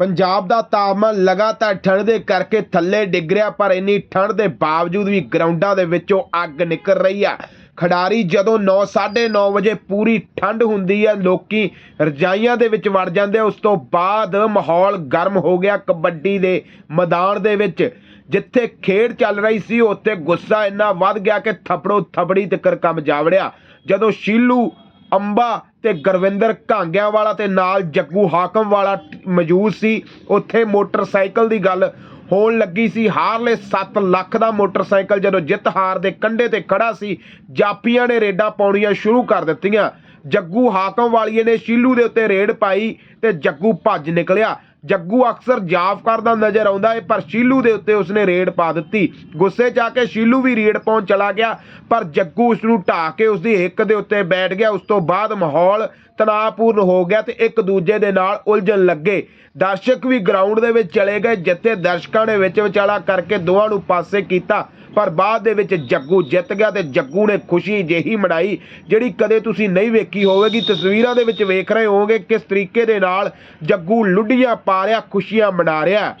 ਪੰਜਾਬ ਦਾ ਤਾਪਮਾਨ ਲਗਾਤਾਰ ਠੰਡ ਦੇ ਕਰਕੇ ਥੱਲੇ ਡਿੱਗ ਰਿਹਾ, ਪਰ ਇੰਨੀ ਠੰਡ ਦੇ ਬਾਵਜੂਦ ਵੀ ਗਰਾਊਂਡਾਂ ਦੇ ਵਿੱਚੋਂ ਅੱਗ ਨਿਕਲ ਰਹੀ ਆ। ਖਿਡਾਰੀ ਜਦੋਂ 9:30 ਵਜੇ ਪੂਰੀ ਠੰਡ ਹੁੰਦੀ ਹੈ ਲੋਕੀ ਰਜਾਈਆਂ ਦੇ ਵਿੱਚ ਵੜ ਜਾਂਦੇ ਉਸ ਤੋਂ ਬਾਅਦ ਮਾਹੌਲ ਗਰਮ ਹੋ ਗਿਆ ਕਬੱਡੀ ਦੇ ਮੈਦਾਨ ਦੇ ਵਿੱਚ। ਜਿੱਥੇ ਖੇਡ ਚੱਲ ਰਹੀ ਸੀ, ਉੱਥੇ ਗੁੱਸਾ ਇੰਨਾ ਵੱਧ ਗਿਆ ਕਿ ਥਪੜੋ ਥਪੜੀ ਤੱਕ ਕੰਮ ਜਾਵੜਿਆ ਜਦੋਂ ਸ਼ੀਲੂ ਅੰਬਾ ਤੇ ਗੁਰਵਿੰਦਰ ਘਾਂਗਿਆਂ ਵਾਲਾ ਤੇ ਨਾਲ ਜੱਗੂ ਹਾਕਮ ਵਾਲਾ ਮੌਜੂਦ ਸੀ। ਉੱਥੇ ਮੋਟਰਸਾਈਕਲ ਦੀ ਗੱਲ ਹੋਣ ਲੱਗੀ ਸੀ। ਹਾਰਲੇ 7 ਲੱਖ ਦਾ ਮੋਟਰਸਾਈਕਲ ਜਦੋਂ ਜਿੱਤ ਹਾਰ ਦੇ ਕੰਢੇ ਤੇ ਖੜਾ ਸੀ, ਜਾਪੀਆਂ ਨੇ ਰੇਡਾਂ ਪਾਉਣੀਆਂ ਸ਼ੁਰੂ ਕਰ ਦਿੱਤੀਆਂ। ਜੱਗੂ ਹਾਕਮ ਵਾਲੀਏ ਨੇ ਸ਼ੀਲੂ ਦੇ ਉੱਤੇ ਰੇਡ ਪਾਈ ਤੇ ਜੱਗੂ ਭੱਜ ਨਿਕਲਿਆ। ਜੱਗੂ ਅਕਸਰ ਜਾਫ ਕਰਦਾ ਨਜ਼ਰ ਆਉਂਦਾ ਹੈ ਪਰ ਸ਼ੀਲੂ ਦੇ ਉੱਤੇ ਉਸਨੇ ਰੇਡ ਪਾ ਦਿੱਤੀ। ਗੁੱਸੇ 'ਚ ਆ ਕੇ ਸ਼ੀਲੂ ਵੀ ਰੇਡ ਪਾਉਣ ਚਲਾ ਗਿਆ, ਪਰ ਜੱਗੂ ਉਸ ਨੂੰ ਢਾ ਕੇ ਉਸਦੀ ਹਿੱਕ ਦੇ ਉੱਤੇ ਬੈਠ ਗਿਆ। ਉਸ ਤੋਂ ਬਾਅਦ ਮਾਹੌਲ ਤਣਾਅਪੂਰਨ ਹੋ ਗਿਆ ਤੇ ਇੱਕ ਦੂਜੇ ਦੇ ਨਾਲ ਉਲਝਣ ਲੱਗੇ। ਦਰਸ਼ਕ ਵੀ ਗਰਾਊਂਡ ਦੇ ਵਿੱਚ ਚਲੇ ਗਏ, ਜਿੱਥੇ ਦਰਸ਼ਕਾਂ ਨੇ ਵਿੱਚ ਵਿਚਾਲਾ ਕਰਕੇ ਦੋਵਾਂ ਨੂੰ ਪਾਸੇ ਕੀਤਾ। ਪਰ ਬਾਅਦ ਦੇ ਵਿੱਚ ਜੱਗੂ ਜਿੱਤ ਗਿਆ ਤੇ ਜੱਗੂ ਨੇ ਖੁਸ਼ੀ ਜਿਹੀ ਮਨਾਈ, ਜਿਹੜੀ ਕਦੇ ਤੁਸੀਂ ਨਹੀਂ ਵੇਖੀ ਹੋਵੇਗੀ। ਤਸਵੀਰਾਂ ਦੇ ਵਿੱਚ ਵੇਖ ਰਹੇ ਹੋਵੋਗੇ ਕਿਸ ਤਰੀਕੇ ਦੇ ਨਾਲ ਜੱਗੂ ਲੁੱਡੀਆਂ ਪਾ ਰਿਹਾ, ਖੁਸ਼ੀਆਂ ਮਨਾ ਰਿਹਾ।